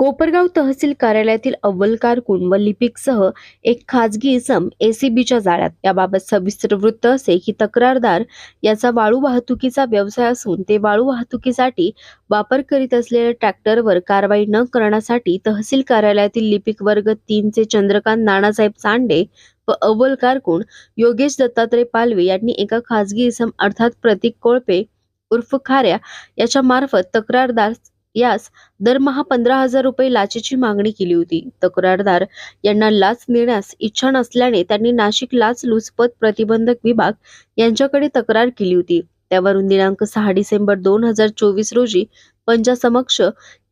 कोपरगाव तहसील कार्यालयातील अव्वल कारकून व लिपिकसह एक खाजगी इसम एसीबीच्या जाळ्यात. याबाबत सविस्तर वृत्त असे की तक्रारदार याचा वाळू वाहतुकीचा व्यवसाय असून ते वाळू वाहतुकीसाठी वापर करीत असलेल्या ट्रॅक्टरवर कारवाई न करण्यासाठी तहसील कार्यालयातील लिपिक वर्ग तीनचे चंद्रकांत नानासाहेब चांडे व अव्वल कारकून योगेश दत्तात्रय पालवे यांनी एका खाजगी इसम अर्थात प्रतीक कोळपे उर्फ खाऱ्या याच्या मार्फत तक्रारदार यास दरमहा पंधरा हजार रुपये लाचेची मागणी केली होती. तक्रारदार यांना लाच देण्यास इच्छा नसल्याने त्यांनी नाशिक लाच लुचपत प्रतिबंधक विभाग यांच्याकडे तक्रार केली होती. त्यावरून दिनांक सहा डिसेंबर दोन हजार चोवीस रोजी पंचासमक्ष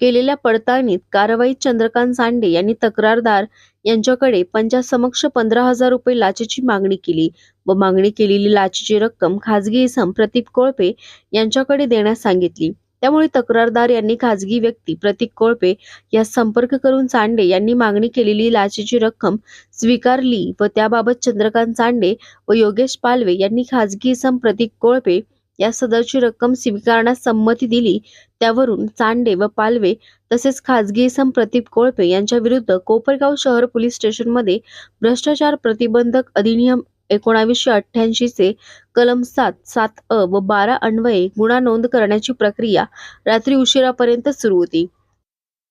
केलेल्या पडताळणीत कारवाईत चंद्रकांत सांडे यांनी तक्रारदार यांच्याकडे पंचासमक्ष पंधरा हजार रुपये लाचेची मागणी केली व मागणी केलेली लाचेची रक्कम खाजगी इसम प्रतीक कोळपे यांच्याकडे देण्यास सांगितली. त्यामुळे तक्रारदार यांनी खाजगी व्यक्ती प्रतीक कोळपे यास संपर्क करून चांडे यांनी मागणी केलेली लाचेची रक्कम स्वीकारली व त्याबाबत चंद्रकांत चांडे व योगेश पालवे यांनी खाजगी सम प्रतीक कोळपे या सदरची रक्कम स्वीकारण्यास संमती दिली. त्यावरून चांडे व पालवे तसेच खाजगी इसम प्रतीप कोळपे यांच्या विरुद्ध कोपरगाव शहर पोलीस स्टेशनमध्ये भ्रष्टाचार प्रतिबंधक अधिनियम एकोणावीसशे अठ्ठ्याऐंशी चे कलम सात सात अ व बारा अन्वये गुन्हा नोंद करण्याची प्रक्रिया रात्री उशिरापर्यंत सुरू होती.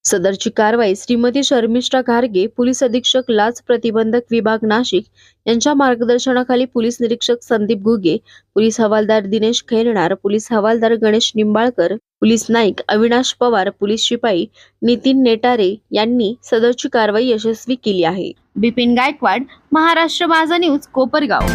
सदरची कारवाई श्रीमती शर्मिष्ठा घारगे पोलीस अधीक्षक लाच प्रतिबंधक विभाग नाशिक यांच्या मार्गदर्शनाखाली पोलीस निरीक्षक संदीप घुगे पोलीस हवालदार दिनेश खैरणार पोलीस हवालदार गणेश निंबाळकर पोलीस नाईक अविनाश पवार पोलीस शिपाई नितीन नेटारे यांनी सदरची कारवाई यशस्वी केली आहे. बिपिन गायकवाड महाराष्ट्र माझा न्यूज कोपरगाव.